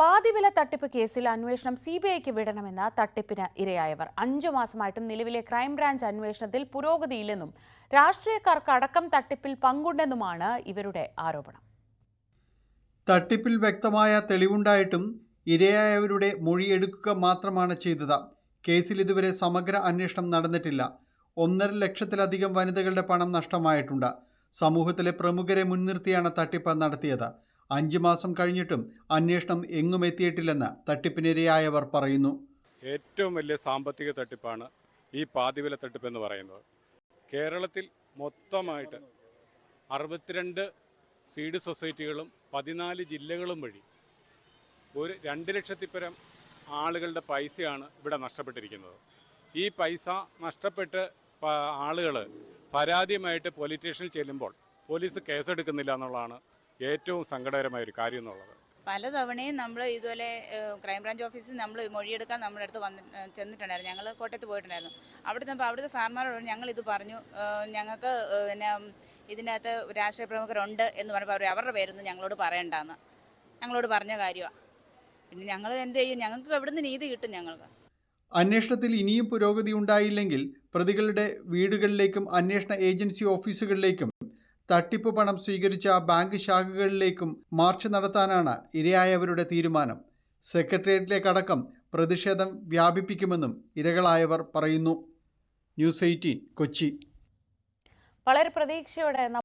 പാതിവില തട്ടിപ്പ് കേസിൽ അന്വേഷണം സി ബി ഐക്ക് വിടണമെന്ന തട്ടിപ്പിന് ഇരയായവർ. അഞ്ചു മാസമായിട്ടും നിലവിലെ ക്രൈംബ്രാഞ്ച് അന്വേഷണത്തിൽ പുരോഗതിയില്ലെന്നും രാഷ്ട്രീയക്കാർക്ക് അടക്കം തട്ടിപ്പിൽ പങ്കുണ്ടെന്നുമാണ് ഇവരുടെ ആരോപണം. തട്ടിപ്പിൽ വ്യക്തമായ തെളിവുണ്ടായിട്ടും ഇരയായവരുടെ മൊഴിയെടുക്കുക മാത്രമാണ് ചെയ്തത്. കേസിൽ ഇതുവരെ സമഗ്ര അന്വേഷണം നടന്നിട്ടില്ല. ഒന്നര ലക്ഷത്തിലധികം വനിതകളുടെ പണം നഷ്ടമായിട്ടുണ്ട്. സമൂഹത്തിലെ പ്രമുഖരെ മുൻനിർത്തിയാണ് തട്ടിപ്പ് നടത്തിയത്. അഞ്ചു മാസം കഴിഞ്ഞിട്ടും അന്വേഷണം എങ്ങും എത്തിയിട്ടില്ലെന്ന് തട്ടിപ്പിനിരയായവർ പറയുന്നു. ഏറ്റവും വലിയ സാമ്പത്തിക തട്ടിപ്പാണ് ഈ പാതിവില തട്ടിപ്പ് എന്ന് പറയുന്നത്. കേരളത്തിൽ മൊത്തമായിട്ട് അറുപത്തിരണ്ട് സീഡ് സൊസൈറ്റികളും പതിനാല് ജില്ലകളും വഴി ഒരു രണ്ട് ലക്ഷത്തിപ്പരം ആളുകളുടെ പൈസയാണ് ഇവിടെ നഷ്ടപ്പെട്ടിരിക്കുന്നത്. ഈ പൈസ നഷ്ടപ്പെട്ട് ആളുകൾ പരാതിയുമായിട്ട് പോലീസ് സ്റ്റേഷനിൽ ചെല്ലുമ്പോൾ പോലീസ് കേസെടുക്കുന്നില്ല എന്നുള്ളതാണ് ഏറ്റവും സങ്കടകരമായ ഒരു കാര്യം എന്നുള്ളത്? പലതവണയും നമ്മൾ ഇതുപോലെ ക്രൈംബ്രാഞ്ച് ഓഫീസിൽ നമ്മൾ മൊഴിയെടുക്കാൻ നമ്മുടെ അടുത്ത് വന്ന് ചെന്നിട്ടുണ്ടായിരുന്നു. ഞങ്ങൾ കോട്ടയത്ത് പോയിട്ടുണ്ടായിരുന്നു. അവിടെ നിന്ന് അവിടുത്തെ സാർമാരോട് ഞങ്ങൾ ഇത് പറഞ്ഞു ഞങ്ങൾക്ക് പിന്നെ ഇതിനകത്ത് രാഷ്ട്രീയ പ്രമുഖരുണ്ട് എന്ന് പറഞ്ഞപ്പോൾ അവർ അവരുടെ പേരൊന്നും ഞങ്ങളോട് പറയണ്ടെന്ന്. ഞങ്ങളോട് പറഞ്ഞ കാര്യമാണ് പിന്നെ ഞങ്ങൾ എന്ത് ചെയ്യും? ഞങ്ങൾക്ക് എവിടുന്ന് നീതി കിട്ടും ഞങ്ങൾക്ക്. അന്വേഷണത്തിൽ ഇനിയും പുരോഗതി ഉണ്ടായില്ലെങ്കിൽ പ്രതികളുടെ വീടുകളിലേക്കും അന്വേഷണ ഏജൻസി ഓഫീസുകളിലേക്കും തട്ടിപ്പ് പണം സ്വീകരിച്ച ബാങ്ക് ശാഖകളിലേക്കും മാർച്ച് നടത്താനാണ് ഇരയായവരുടെ തീരുമാനം. സെക്രട്ടേറിയറ്റിലേക്കടക്കം പ്രതിഷേധം വ്യാപിപ്പിക്കുമെന്നും ഇരകളായവർ പറയുന്നു. News eighteen Kochi. വളരെ പ്രതീക്ഷയോടെ